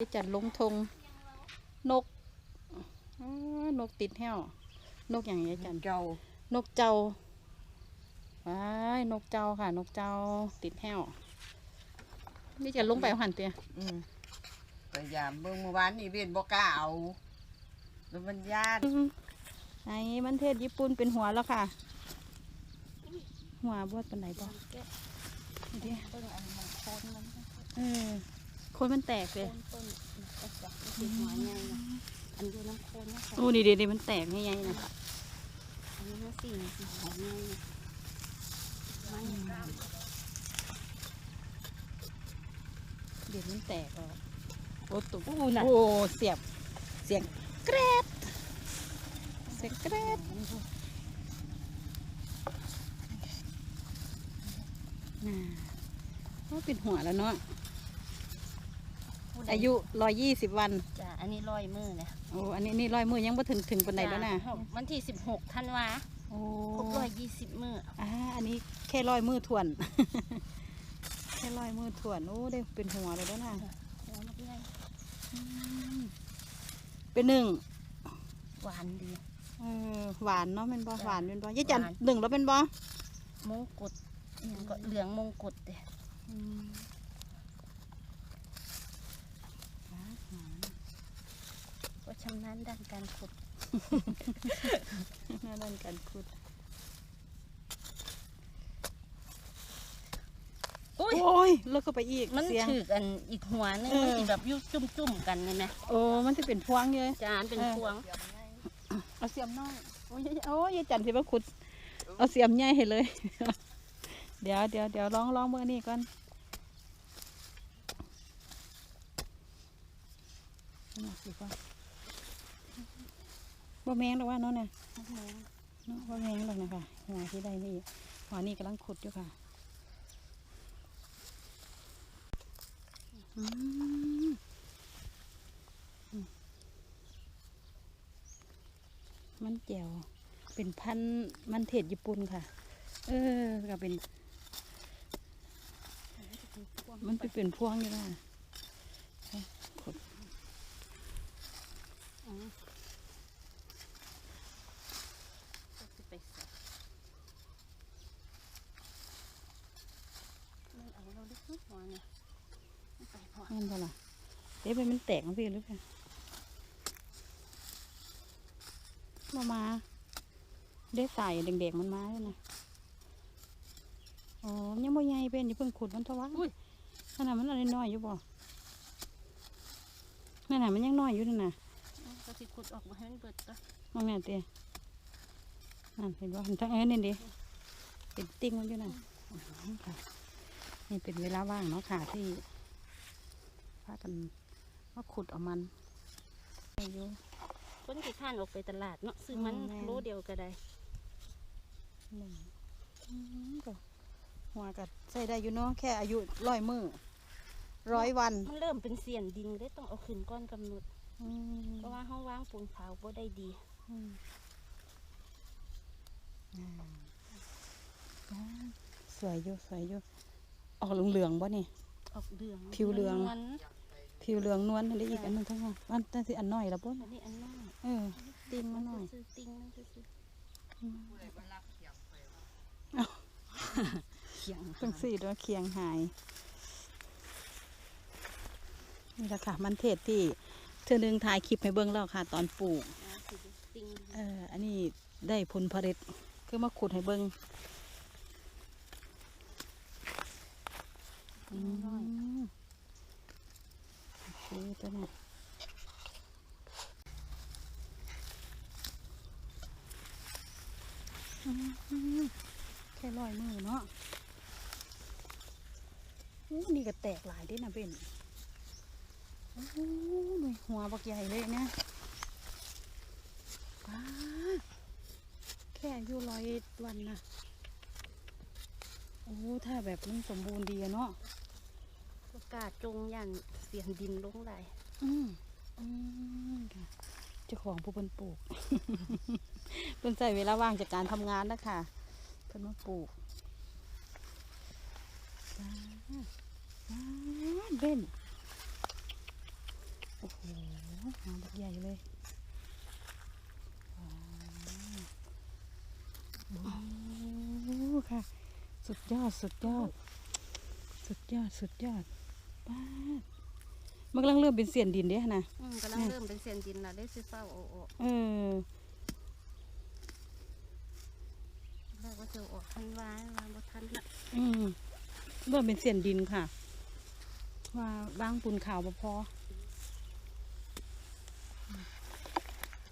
ไปจัดลงทงนกอ้านกติดแห้วนกอย่างนี้จันเจ้านกเจ้าว้ายนกเจ้าค่ะ นกเจ้าติดแห้วนี่จะลงไปเอาหันเตียอืมพยายามเบิ่งเมื่อวานนี่เวียนบ่กล้าเอาแล้วมันญาติไอ้มันเทศญี่ปุ่นเป็นหัวแล้วค่ะ หัวบวดปันไหนบ่นี่ดิต้นอันมันโคนมันเออโคนมันแตกเลยโคนต้นก็จะติดหัวใหญ่นะอันดูน้ำโคนนะคะโอ้นี่เดี๋ยวมันแตกง่ายๆนะอันนี้นะสี่สีหัวใหญ่นะไม่เดี๋ยวมันแตกออกโอ้ตุ๊อู้น่ะโอ้เสียบ เสียงแกรดเสียงแกรดอ่าก็เป็นหัวแล้วเนาะ อายุร้อยยี่สิบวัน จ้ะอันนี้ร้อยมือเนี่ยโอ้ อันนี้นี่ร้อยมือยังบ่ถึงถึงปันไหนแล้วนะจ้วันที่สิบหกธันวาโอ้ครบร้อยยี่สิบมืออ่าอันนี้แค่ร้อยมือถ่วน แค่ร้อยมือถ่วน โอ้ ได้เป็นหัวเลยแล้วนะหัวมันใหญ่อืมเป็นหนึ่งหวานดี เออหวานเนาะเป็นบ่จ้ะหวานเป็นบ่ยายจันหวาน หนึ่งแล้วเป็นบ่มงกุฎอหย่างก็เหลืองมงกุฎเด้ก็ ชำนาญด้านการขุดน่าดันกันคุดอุ้ยโอ้ยแล้วก็ไปอีกมันเสียงถือกันอีกหัวหนึงเออมันสิแบบอยุ่จุ่มๆกันเลยไหมโอ้มันจะเป็นพวงเลยจานเป็นเออพวงเอาเสียมน้อยโอ้ยยายโอ้ยยายจันสิมาขุด เอาเสียมใหญ่ให้เลย เดี๋ยวเดี๋ยวเดี๋ยวลองลองเบอร์นี้ก่อนเอามาสิก่อน บ่แมงหรอกว่าเนาะเนี่ยเนาะว่าแมงหรอกนะคะหัวที่ได้นี่หัวนี่กำลังขุดอยู่ค่ะอืมอืมมันแจ่วเป็นพันธุ์มันเทศญี่ปุ่นค่ะ เออก็เป็น มันไปเป็นพวงอยู่นะขุด ไปใส่มัน เอาเราลึกๆหัวเนี่ยไม่ไปพอนั่นเปล่าเอ๊ะมันแตกมั้งพี่หรือเปล่ามามาได้ใส่เด็กๆมันมาแล้วนะอ๋อยังบ่ใหญ่เป็นอย่าเพิ่งขุดมันเทว่าอุ้ยนั่นน่ะมันอะไรน้อยอยู่บ่นั่นน่ะมันยังน้อยอยู่นั่นน่ะก็สิขุดออกมาให้มันเบิดก็มองแน่เตี้ยนั่นเห็นบ่เห็นทั้งเอ้ยนี่ดิเป็นติ้งมันอยู่น่ะอ๋อค่ะ นี่เป็นเวลาว่างเนาะค่ะที่พากันมาขุดเอามันอยู่คนที่ข้านออกไปตลาดเนาะซื้อมันอืมแม่นโลเดียวก็ได้หนึ่งอืมก็หัวกัดใส่ได้อยู่เนาะแค่อายุร้อยมือร้อยวันมันเริ่มเป็นเสียนดินได้ต้องเอาขึ้นก้อนกำหนดอืมเพราะว่าห้องว่างปูนขาวบ่ได้ดีอืมอ่าอ่าสวยอยู่สวยอยู่ ออกเหลืองๆบ่นี่ ออกเหลืองผิวเหลืองมันผิวเหลืองนวลอะไรอีกอันหนึงทั้งนั้นอันนั้นสิอันน้อยละบ่อันนี้อันน้อยเออ ติ้งมาหน่อย ซื้อติ้งนั่นซื้ออืมเขียงต้องสี่ด้วยเคียงหายนี่แหละค่ะ มันเทศที่เธอหนึงถ่ายคลิปให้เบิ่งแล้วค่ะ ตอนปลูกนะซื้อติ้งเอออันนี้ได้ผลผลิตคือมาขุดให้เบิ่ง อืมโอเคตัวนี้แค่ร้อยมือเนาะอู้นี่ก็แตกหลายด้วยนะเบนโอ้หนยหัวบักใหญ่เลยนี่ยป้าแค่อายุร้อยวันนะโอ้ถ้าแบบมันสมบูรณ์ดีเนาะ กาศจงยันเสียนดินลงไหลอืมอืมค่ะเจ้าของผู้เป็นปลูก เป็นใส่เวลาว่างจากการทำงานนะคะเพิ่นมาปลูกจ้าจ้าเบนโอ้โหหางแบบใหญ่เลยโอ้โหค่ะ สุดยอด สุดยอด สุดยอด สุดยอด ป้าดมันกำลังเริ่มเป็นเสียนดินเด้นะอืมกำลังเริ่มเป็นเส้นดินแล้วได้ซื้อเฝ้าโอ้โอ้เออ แรกว่าจะออกทันวายวางบ่ทันละอืมเริ่มเป็นเสียนดินค่ะ ว่าบางปูนขาวบ่พอ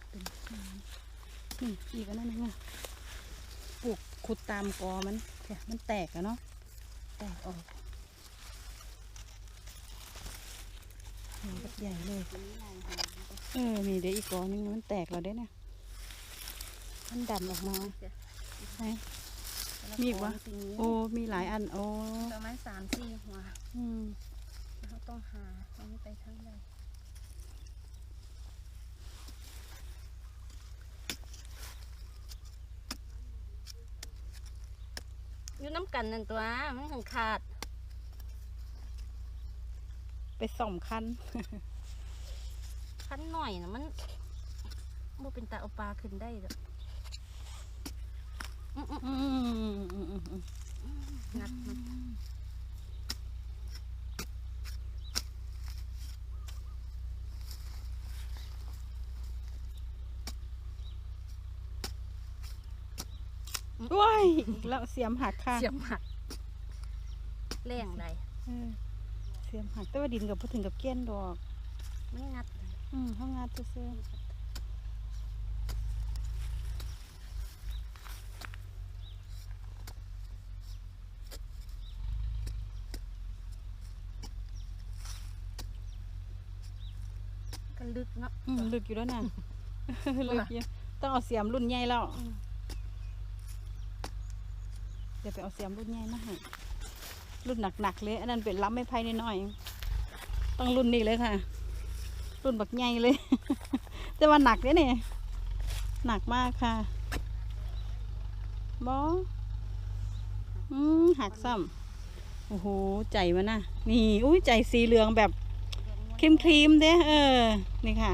เป็นนี่อีกอันนั้นนึงอะปลูกขุดตามกอมันเนี่ยมันแตกอะเนาะแตกออก หางแบบใหญ่เลยอันนี้ลายหางมันก็เออนี่เดี๋ยวอีกกอนึงมันแตกแล้วเด้เนี่ย มันดันออกมาเสียไหนแล้วมีอีกวะของสิ่งนี้โอ้ มีหลายอัน โอ้ ประมาณสามสี่หัว อืมแล้วเขาต้องหาเอาไม่ไปทั้งใดอยู่น้ำกันนั่นตัวมันถึงขาด ไปส่อมคันคันหน่อยนะมันบ่เป็นตาเอาปลาขึ้นได้ดอกอื้ออืมอืมอืมอืมๆงัดมันว้ายอีกแล้วเสียมหักค่ะ เสียบหักแรงใด เออเสียมหักแต่ว่าดินกับพอถึงกับเกี้ยนดอกมันงัดเลยอืมเขางาดซื้อก็ลึกเนาะๆอืมลึกอยู่แล้วน่ะลึกอยู่ต้องเอาเสียมรุ่นใหญ่แล้วอืมเดี๋ยวไปเอาเสียมรุ่นใหญ่มาให้ รุ่นหนักๆเลยอันนั้นเป็นล้ำไม่ไพ่น้อยๆต้องรุ่นนี้เลยค่ะ รุ่นบักใหญ่เลย แต่ว่าหนักเนี่ยนี่หนักมากค่ะบออืมหักซ้ำโอ้โหใจมันนะนี่อุ้ยใจสีเหลืองแบบครีมครีมๆเด้เออ นี่ค่ะ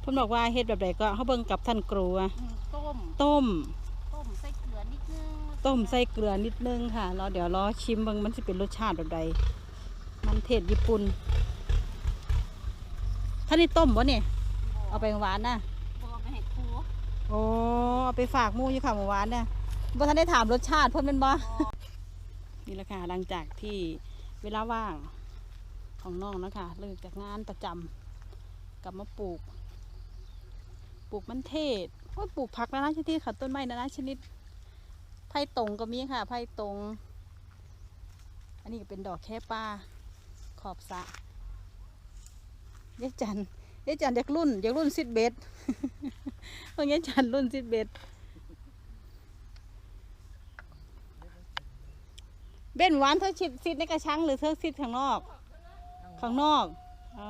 เพิ่นบอกว่าเฮ็ดแบบใดก็เขาเบิ่งกับท่านครูอะอืมต้มต้มต้มใส่เกลือนิดนึง ต้มใส่เกลือนิดนึงค่ะแล้วเดี๋ยวรอชิมเบิ่งมันจะเป็นรสชาติแบบใด มันเทศญี่ปุ่นท่านนี่ต้มวะเนี่ยเอาไปหวานนะบ่เอาไปให้ครูโอ้เอาไปฝากหมู่อยู่ค่ะเมื่อวานเนี่ยบ่ทันได้ถามรสชาติเพิ่นเป็นบ่นี่แหละค่ะหลังจากที่เวลาว่างของน้องเนาะคะเลิกจากงานประจำกลับมาปลูก ปลูกมันเทศโอ้ยปลูกผักนานาชนิดค่ะต้นไม้นานาชนิด ไผ่ตรงก็มีค่ะไผ่ตรง อันนี้ก็เป็นดอกแค่ปลาขอบสระยายจันยายจันอยากรุ่นอยากรุ่นซิดเบสเพราะยายจันรุ่นซิดเบสเบนหวานเธอชิดซิดในกระชังหรือเธอซิดข้างนอก ข้างนอก อ๋อ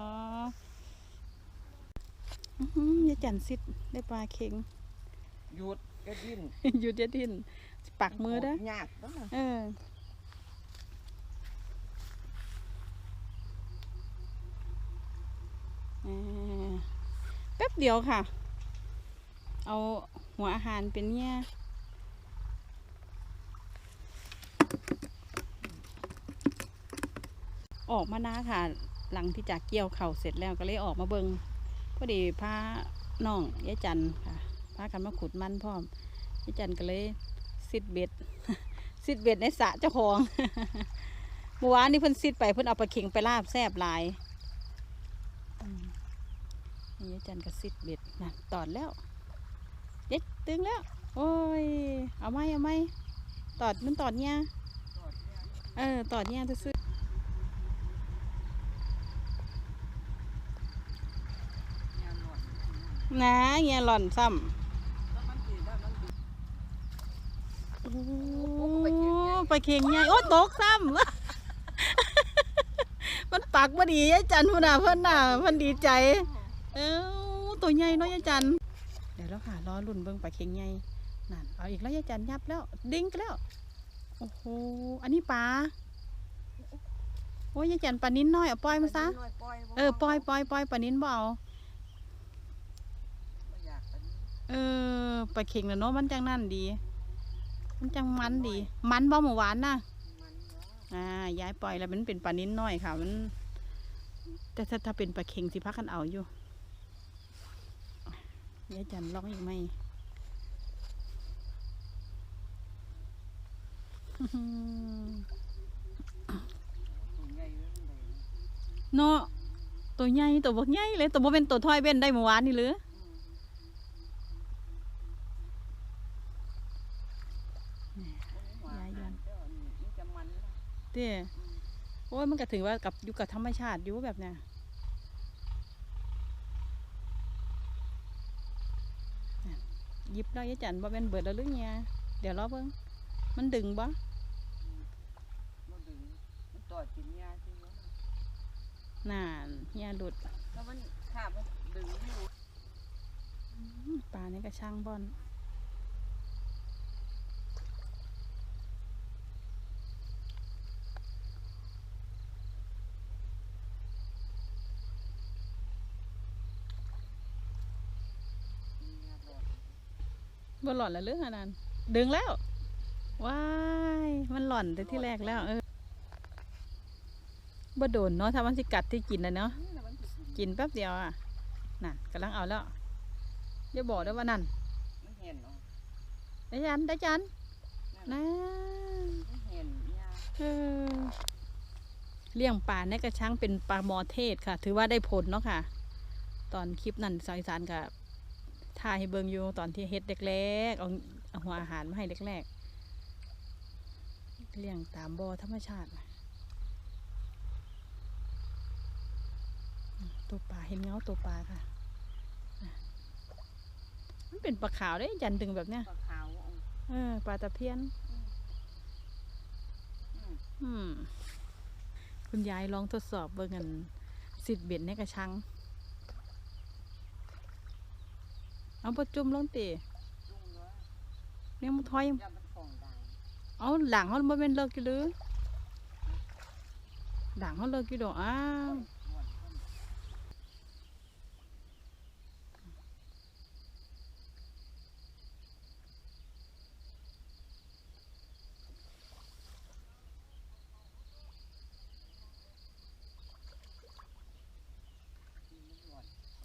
อื้อหือยายจันซิดได้ปลาเค็งหยุดกระดิ้นหยุดอยาดิน ปักมือเด้อยากเด้อเออเออแป๊บเดียวค่ะ เอาหัวอาหารเป็นเนี่ยออกมานะค่ะ หลังที่จากเกี่ยวเข่าวเสร็จแล้วก็เลยออกมาเบิงพอดีพาน้องยายจันค่ะพากันมาขุดมันพร้อมยายจันก็เลย ซิดเบ็ดซิดเบ็ดในสระเจ้าของเมื่อวานนี้เพิ่นซิดไปเพิ่นเอาปลาเข็งไปลาบแซบหลายอืมนี่ยจันก็ซิดเบ็ดนะตอดแล้วเย็ดตึงแล้ว โอ้ย เอาไหมเอาไหมตอดมันตอดเนี่ยเออตอดเนี่ยซื้อนะเงี้ยหล่อนซ้ำ โอ้ไปเข่งใหญ่โอ้ตกซ้ำมันปักบ่ดียายจันพุ่นน่ะเพิ่นน่ะเพิ่นดีใจ เอ้าตัวใหญ่เนาะยายจันเดี๋ยวแล้วค่ะรอรุ่นเบิ่งปลาเข่งใหญ่นั่นเอาอีกแล้วยายจันยับแล้ว ดิ้งแล้วโอ้โหอันนี้ปลาโอ้ยยายจันปลานิ้นน้อยเอาปล่อยมาซะน้อยปล่อยบ่เออปล่อยปล่อยปล่อยปลานิ้นบ่เอาบ่อยากปานนี้เออปลาเข่งน่ะเนาะมันจังนั่นดี มันจังมันดี มันบ่หมูหวานน่ะอ่ายายปล่อยแล้วมันเป็นปลานิ้นน้อยค่ะ มัน แต่ถ้าถ้าเป็นปลาเข่งสิพักกันเอาอยู่ยายจันลองอีกไหมตัวใหญ่เนาะตัวใหญ่ตัวบกใหญ่เลยตัวบ่เป็นตัวถ้อยเบ้นได้เมื่อวานนี่หรือ ยายยันมันจะมันนะ เต้โอ้ยมันก็ถือว่ากับอยู่กับธรรมชาติอยู่แบบเนี้ยน่ะหยิบแล้วยายจันบ่เป็นเบิดแล้วหรือเนี่ยเดี๋ยวรอเบิ่งมันดึงบ่มันดึงมันต่อกินยาจริงวะน่าเนี่ยหลุดถ้ามันขาบมันดึงอยู่อื้อปลานี่ก็ช่างบ่อน ยาหลอด บ่หล่อนแล้วเรื่องอันนั้นดึงแล้ว ว้าย มันหล่อนแต่ที่แรกแล้ว เออบ่โดนเนาะถ้ามันสิกัดที่กินนะเนาะนี่นะมันสิกินกินแป๊บเดียวอะ น่ะกำลังเอาแล้วอย่าบอกด้วยว่านั่นมันเห็นเนาะได้จันได้จันนั่นนะมันเห็นยาเออเลี้ยงปลาในกระชังเป็นปลาหมอเทศค่ะ ถือว่าได้ผลเนาะค่ะ ตอนคลิปนั้นสาวอีสานกับ ถ่ายให้เบิงอยู่ตอนที่เฮ็ดแรกๆเอาเอาหัวอาหารมาให้แรกๆเลี้ยงตามบ่อธรรมชาติน่ะอืมตัวปลาเห็นเงาตัวปลาค่ะอะมันเป็นปลาขาวได้ยันดึงแบบเนี้ยปลาขาวเอาเออปลาตะเพียนอืมอืมคุณยายลองทดสอบเบิ่งกันสิทธิ์เบ็ดในกระชัง เอาปจุ่มลงตีจุ่มเลยเนี่ยมันถอยยามันฟองได้เอาหลังเขาบ่เป็นเลิกกี่หรือหลังเขาเลิกกี่ดอกอ้าวอ้วนอ้วน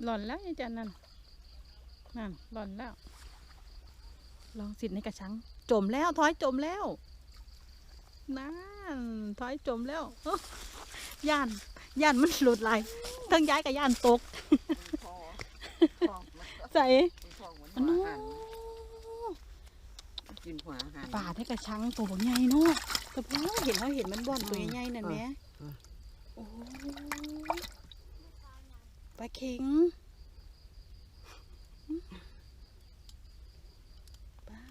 หล่อนแล้วยายจันนั่น นั่นหล่อนแล้ว ลองสิทธิ์ในกระชัง จมแล้วถอยจมแล้วนั่นถอยจมแล้วอ๊ะย่านย่านมันหลุดไหลายทั้งย้ายกับย่านตกพอพอมันก็ใส่พอเหมือนอันหัวนู้อาหารกินหัวอาหารป่าได้กระชังตัวใหญ่เนาะแต่พอเห็นเขาเห็นมันบ่อนตัวใหญ่ๆนั่นแหมอืมโอ้ปลาเข็งปลา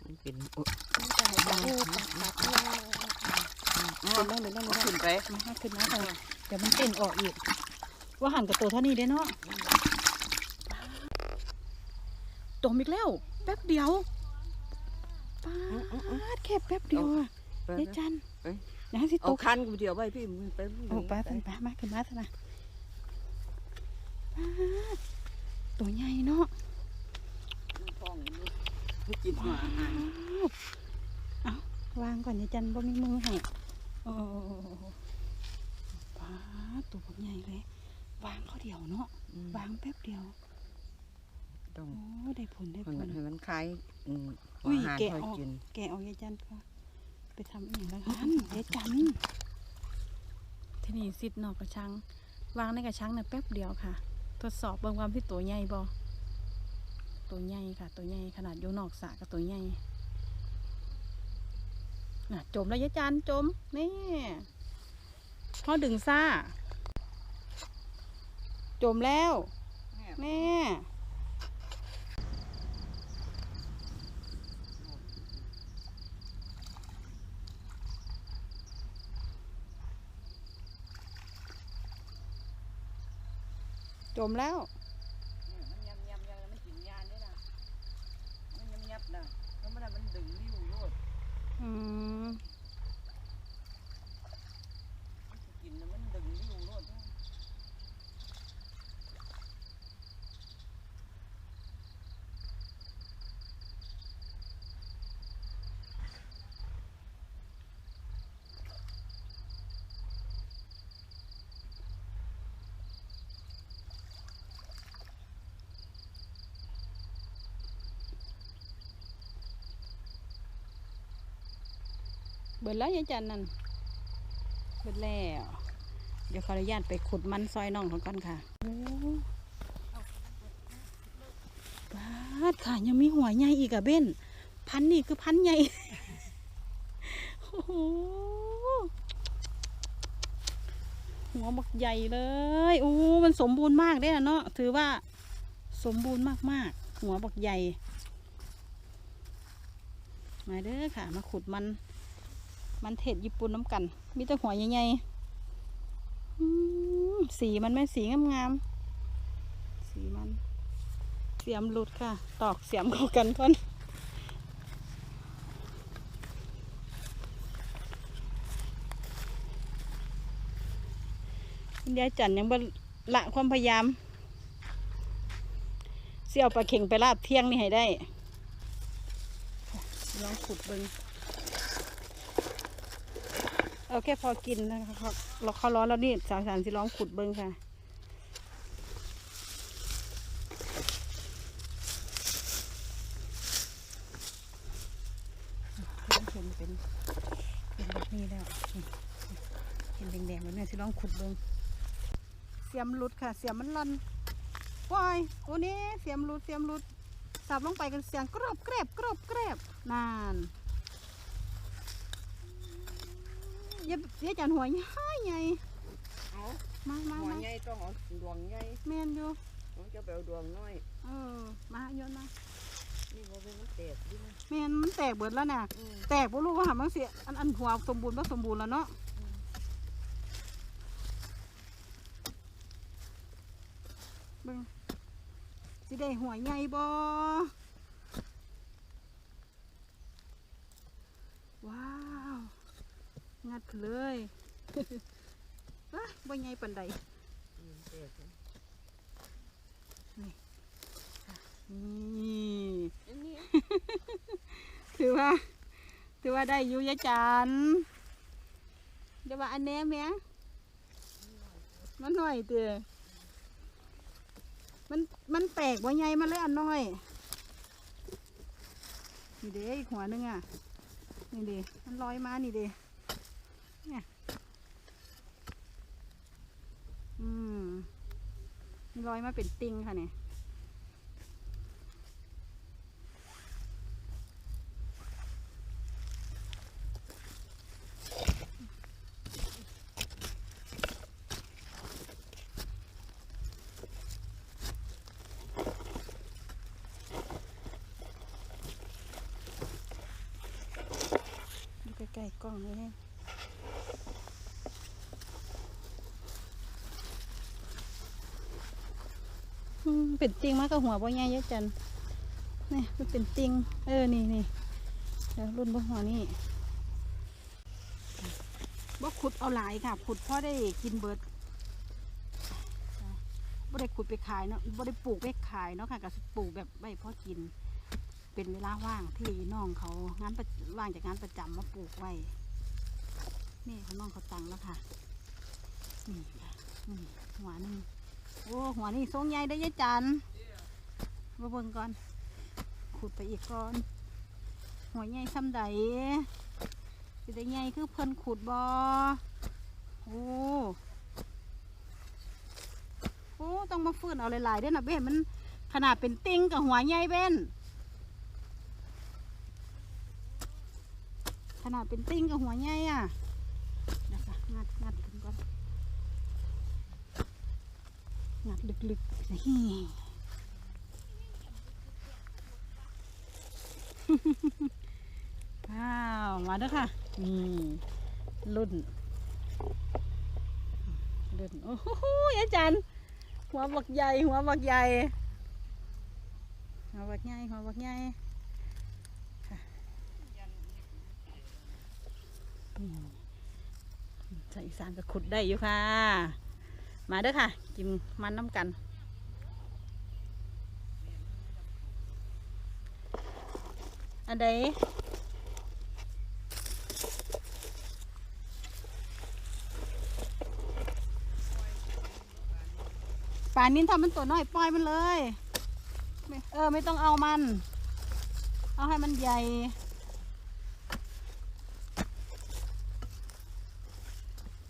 มัน เป็นโอ้ปลาปลาโอ้ปลาปลาปลาเดินเดินเดินเอาเดิขึ้นนไปมาขึ้นมาค่ะเดี๋ยวมันเต้นออกอีก ว่าหันกับตัวเท่านี้ได้เนาะตมอีกแล้ว แป๊บเดียวปาดแค่แป๊บเดียวอะไปยายจันไปนะสิตเอากคันกูเดียวไว้พี่มึงไปมึงโอ้ไปไปไปมาขึ้นมาซะนะปาดตัวใหญ่เนาะท้องมึง ให้กินหัวอาหารเอาวางก่อนยายจันบ่มีมือให้โอ้ปาดตัวบักใหญ่เลย วางเขาเดียวเนาะวางแป๊บเดียวต้องโอ้ได้ผลได้ผให้มันลให้มันคล้ายอืมหัอุ้วยอาหารแกะค่อยออกกินแกะออกยายจันก็ไปทำอีกแล้วกันยายจันที่นี่ซิดนอกกระชัง วางในกระชังเนี่ยแป๊บเดียวค่ะ ทดสอบเบิ่งความที่ตัวใหญ่บ่ ตัวใหญ่ค่ะ ตัวใหญ่ขนาดอยู่นอกสระกับตัวใหญ่น่ะจมแล้วยายจันจมนี่พอดึงซ่า จมแล้วแม่จมแล้ว มันยำยำยำมันกินยาได้นะ มันยำยำนะแล้วมันมันดึงริ้วโลด อืม กินน่ะมันดึงอยู่โลดเนาะ เบิดแล้วยายจันนั่นเบิดแล้ว เดี๋ยวขออนุญาตไปขุดมันซอยน้องเขาก่อนค่ะโอ้บาดค่ะ ยังมีหัวใหญ่อีกอะเบ้น พันนี่คือพันใหญ่ โอ้โห หัวบักใหญ่เลย โอ้ มันสมบูรณ์มากเด้อเนาะ ถือว่าสมบูรณ์มากๆ หัวบักใหญ่ มาเด้อค่ะ มาขุดมัน มันเทศญี่ปุ่นน้ำกัน มีแต่หัวใหญ่ๆสีมันไม่สีงามๆ สีมัน เสียมหลุดค่ะ ตอกเสียมเข้ากันก่อนคุณยายจันยังบ่ละความพยายาม เสี่ยวปลาเข่งไปลาบเที่ยงนี่ให้ได้ ลองขุดเบิง เอาแค่พอกินนะคะเขาเราเขาร้อนแล้วนี่สาวสามสิร้องขุดเบิ้งค่ะ เห็นเป็นเป็นแบบนี้แล้วนี่เห็นแดงๆแบบนี้สิร้องขุดเบิ้งเสียมหลุดค่ะ เสียมมันลันว้ายโอ้นี่เสียมหลุดเสียมหลุดสับลงไปกันเสียงกรอบแกรบกรอบแกรบนาน อย่าอย่าจันหัวใหญ่ใหญ่เอามามาหัวมาใหญ่ต้องเอาดวงใหญ่แมนอยู่ต้องจะไปเอาดวงน้อย เออมาโยนมานี่บ่เป็นมันแตกดิมันแมนมันแตกเบิดแล้วน่ะ อืมแตกบ่รู้ว่าหามันเสียอันอันหัวสมบูรณ์บ่สมบูรณ์แล้วเนาะเบิ่งสิได้หัวใหญ่บ่ว้าว งัด เลยว้าบ่ใหญ่ปานใดอืมแตกนะนี่อันนี้ถือว่า ถือว่าได้อยู่ยะจันเดี๋ยวว่าอันแหนี้แม่มันหน่อยเตือมันมันแตกว่าใหญ่มาเลยอันน้อยนี่เด้อีกหัวหนึงอะนี่เด้มันลอยมานี่เด้ เนี่ยอืมมันลอยมาเป็นติงค่ะเนี่ย ดูใกล้ๆกล้องเลย เป็นติงมากกับหัวบ่ใหญ่เยอะจันนี่มันเป็นติงเออนี่นี่เดี๋ยวรุ่นบ่หัวนี่บ่ขุดเอาหลายค่ะขุดเพราะได้กินเบิดบ่ได้ขุดไปขายเนาะบ่ได้ปลูกไปขายเนาะค่ะก็ปลูกแบบไว้พอกิน เป็นเวลาว่างที่น้องเขางานว่างจากงานประจำมาปลูกไว้นี่เขาน้องเขาตังแล้วค่ะนี่ค่ะนี่หัวนึง โอ้หัวนี่ทรงใหญ่ได้ยายจันมาเบิ่งก่อน ขุดไปอีกก่อน หัวใหญ่ซ้ำใดสิได้ใหญ่คือเพิ่นขุดบอโอ้โอ้ต้องมาฟื้นเอาหลายๆด้อนะเบ้นมันขนาดเป็นติ้งกับหัวใหญ่เบ้นขนาดเป็นติ้งกับหัวใหญ่อะเดี๋ยวค่ะงัดงัดขึ้นก่อน งัดลึกๆนี่ว้าว มาเด้อค่ะนี่รุ่นรุ่นโอ้โหอาจารย์ หัวบักใหญ่ หัวบักใหญ่ หัวบักใหญ่ หัวบักใหญ่อืมภาษาอีสานก็ขุดได้อยู่ค่ะ มาเด้อค่ะ กินมันน้ำกัน อันใดป่านนี้ทำมันตัวน้อยปล่อยมันเลยเออไม่ต้องเอามัน เอาให้มันใหญ่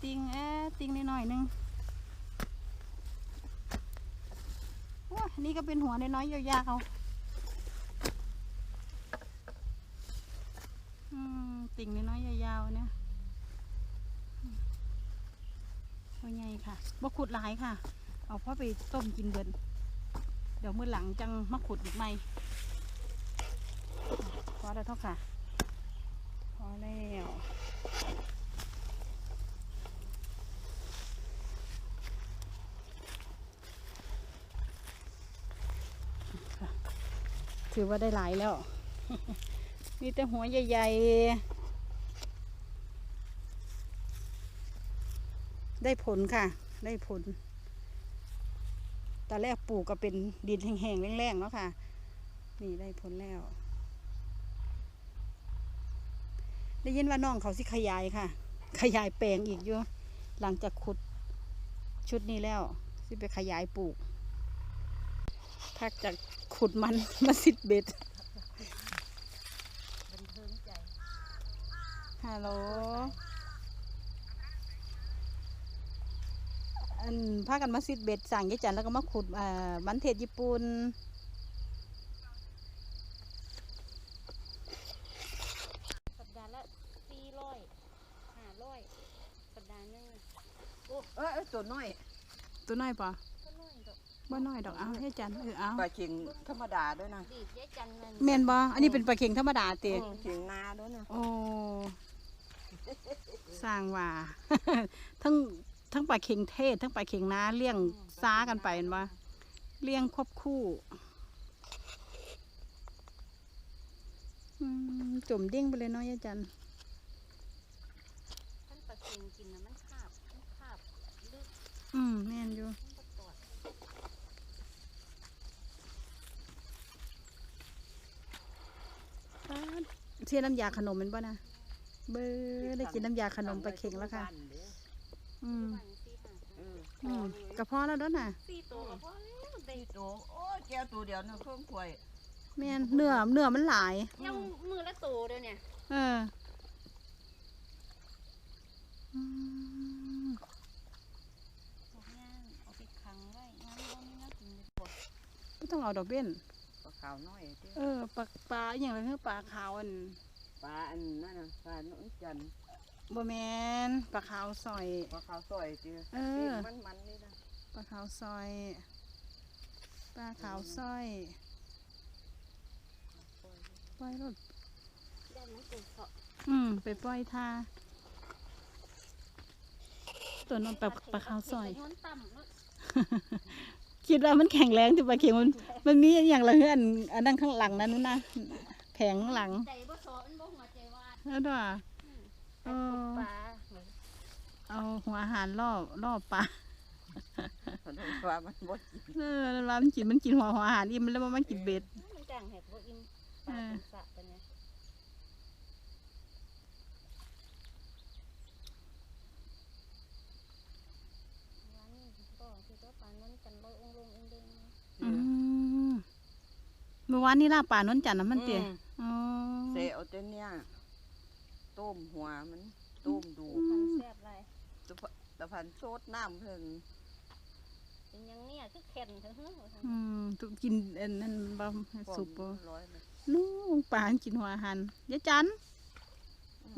ติงเอติงนิดหน่อยนึง ว้านี่ก็เป็นหัวน้อยๆยาวๆอืมติ่งน้อยๆยาวๆเนี่ยตัวใหญ่ค่ะบ่ขุดหลายค่ะ เอาพ่อไปต้มกินเบินเดี๋ยวมื้อหลังจังมาขุดอีกไหมพอแล้วเท่าค่ะ พอแล้ว ถือว่าได้หลายแล้ว มีแต่หัวใหญ่ ๆ ได้ผลค่ะ ได้ผลตอนแรกปลูกก็เป็นดินแห้งๆแรงๆเนาะค่ะ นี่ได้ผลแล้ว ได้ยินว่าน้องเขาสิขยายค่ะ ขยายแปลงอีกอยู่หลังจากขุดชุดนี้แล้วสิไปขยายปลูกพักจาก ขุดมันมาสิดเบ็ดบันเทิงใจฮัลโหลอันพากันมาสิดเบ็ดสั่งยายจันแล้วก็มาขุดอ่ามันเทศญี่ปุ่นสัปดาห์ละสี่ร้อยห้าร้อยสัปดาห์หนึงเออเออตัวน้อย ตัวน้อยปะก็น้อยดอก บ่น้อยดอกเอายายจันเออเอาปลาเข็งธรรมดาด้วยนะดีดยายจันนั่นเมนบ่อันนี้เป็นปลาเข็งธรรมดาเตะอืมเข็งนาด้วยนะโอ้สร้างว่า ทั้งทั้งปลาเข็งเทศ ทั้งปลาเข็งนาเลี้ยงซ้ากันไปเห็นบ่เลี้ยงควบคู่อืมจุ่มเด้งไปเลยเนาะยายจันท่านปลาเค็งกินนะมันคาบมันคาบลึกอืมแม่นอยู่ มันก็ตอด ป๊าด เสียน้ำยาขนมแมันบ่นะเบอร์ได้กินน้ำยาขนมปลาเข็งแล้วค่ะ อืมวันสี่ห้าเอออืมกระเพาะแล้วเด้อน่ะสี่ตัวก็พอแล้วได้สี่ตัวโอ้ยแก้วตัวเดียวนึงเครื่องถ้วยแม่นเนื้อเนื้อมันหลายยังมือละตัวเดียวเนี่ยเอออืมบอกย่างเอาไปขังไว้งั้นบ่มีน่ากินเลยไม่ต้องเอาดอกเบี้ยนปลา ขาวน้อยเด้เออปลาปลาอหย่างไรคือปลาขาวอันปลาอันนั่นน่ะปลาหนุ่นจันทร์บ่แมนปลาขาวซอย ปลาขาวซอยเด้เออ มันมันๆนี่นะปลาขาวซอยปลาขาวซอยปล่อยรถได้มันตัวเสาะอืมไปปล่อยท่าตัวนั้นปลาปลาขาวซอยโยนต่ำเนอะ คิดว่ามันแข็งแรงที่ปลาเข็งมันมันมีอย่างละเฮือนอันนั้นข้างหลังนั้นนะแผงข้างหลังใจบ่เสาะมันบ่หัวใจวาดแล้วด้วยแต่ตกปลาเอาหัวอาหารล่อล่อปลาเพราะนั้นว่ามันบ่กินเออแล้วมันกินมันกินหัวหัวอาหารอิ่มแล้วมันกินเบ็ดมันจังแหกบ่อิ่มปลาเป็นสระปะเนี่ยร้านนี้ก็คือก็ปลานั้นกันลอยองลงเองเด้งนะ อืมเมื่อวานนี้ล่าป่านนจันทร์นะมันเตี๋ยอืมอ๋อเสเอาแต่เนี่ยต้มหัวมันต้มดูมันแซ่บไรตะพตะพันโซดน้ำเพิ่นเป็นหยังเนี่ยคือแข็งเถอะเฮ้ออืมตุกินอันนั้นบ่สุปบ่ร้อยเลยนู้นปลามันกินหัวอาหารยายจัน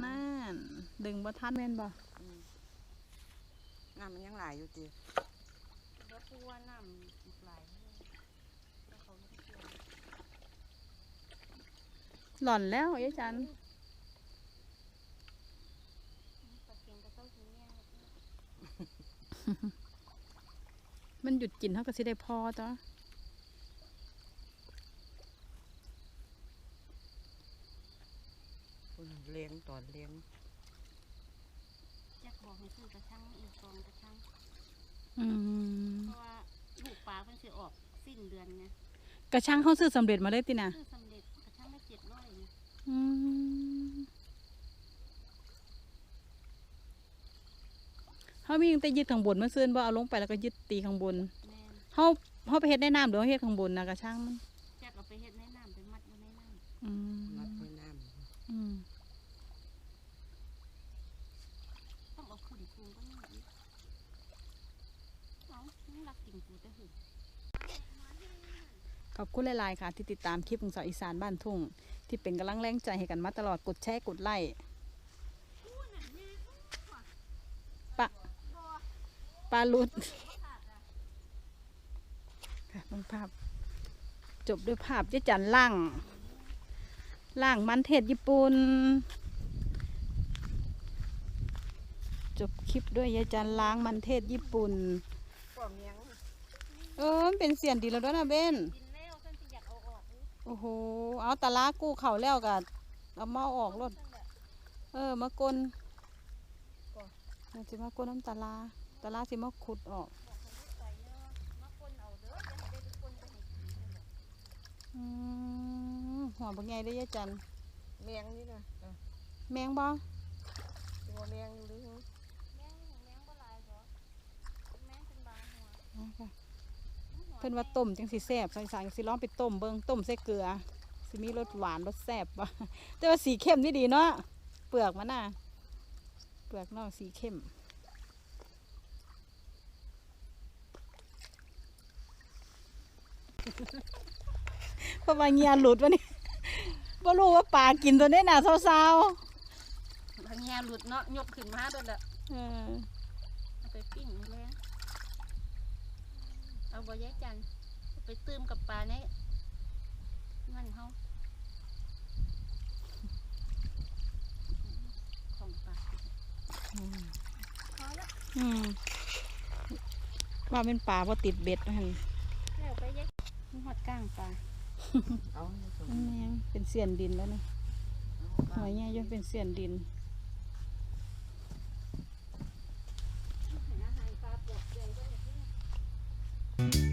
นั่นดึงบ่ทันแม่นบ่อืมน้ำมันยังหลายอยู่ติแล้วกูว่าน้ำอีกหลายแล้วเขาไม่เชื่อ หล่อนแล้วยายจันปลาเค็งก็ต้องกินเนี่ยมันหยุดกินเท่ากับสิได้พอจ้ะเลี้ยงตอนเลี้ยงจักบอกให้ซื้อกระชังอีกกองกระชังอืมเพราะว่าลูกปลาเพิ่นสิออกสิ้นเดือนไงกระช่างเขาซื้อสำเร็จมาเลยตินะซื้อสำเร็จกระชังละเจ็ดร้อยไงอืม เขามีตั้งแต่ยึดข้างบนมาซื้อบ่เอาลงไปแล้วก็ยึดตีข้างบนแม่นเขาเขาไปเฮ็ดในน้ำหรือว่าเฮ็ดข้างบนนะกระช่างมันแจกเอาไปเฮ็ดในน้ำไปมัดไว้ในน้ำ อืม มัดในน้ อืม ต้องเอาขุ่นคูก็นี่อีกเอานี่รักกินกูแต่หึง ขอบคุณหลาย ๆ ค่ะ ที่ติดตามคลิปของสาวอีสานบ้านทุ่ง ที่เป็นกำลังแรงใจให้กันมาตลอดกดแชร์กดไลค์ปะปลาลุดค่ะลงภาพ จบด้วยภาพเจ๊จันล่างล่างมันเทศญี่ปุ่นจบคลิปด้วยยายจันล้างมันเทศญี่ปุ่น เออเป็นเสียนดีแล้วด้วยนะเบน โอ้โห เอาตะลากู้เข่าแล้วกัเอามาเอาออกรถฉันแบบเออ มากลมันสิมากลน้ำตาลาตาลาสิมาขุดออกบอกคนที่ใส่เนาะมาคนเอาเด้ออย่าให้ได้ทุกคนไปให้กินนั่นแหละอืมหัวบางไงได้อยายจันเมียงนี่นะเออแมงบ่ตัวเมียงอยู่หรือแมงแมงบ่หลายบ่แมงเป็นบางหัว เอาค่ะเพิ่นว่าต้มจังสิแซ่บใส่สารสิร้องไปต้มเบิ่งต้มใส่เกลือสิมีรสหวานรสแซ่บบ่แต่ว่าสีเข้มนี่ดีเนาะเปลือกมันน่ะเปลือกนอกสีเข้มเพราะว่าเงียหลุดวะนี่บ่รู้ว่าปลากินตัวนี้น่ะสาวบางแง่หลุดเนาะยกขึ้นมาด้วยแหละๆเออเอาไปปิ้งนี่แหละ เอาบ่ยายจันเอาไปตื้มกับปลาในนั่นเฮาของปลาอืมพอแล้วอืมว่าเป็นปลาบ่ติดเบ็ดหั่นแล้วไปยายมีหอดก้างปลาเอาให้ส่งมันยังเป็นเสียนดินแล้วนี่หอยใหญ่จนเป็นเสียนดินเ you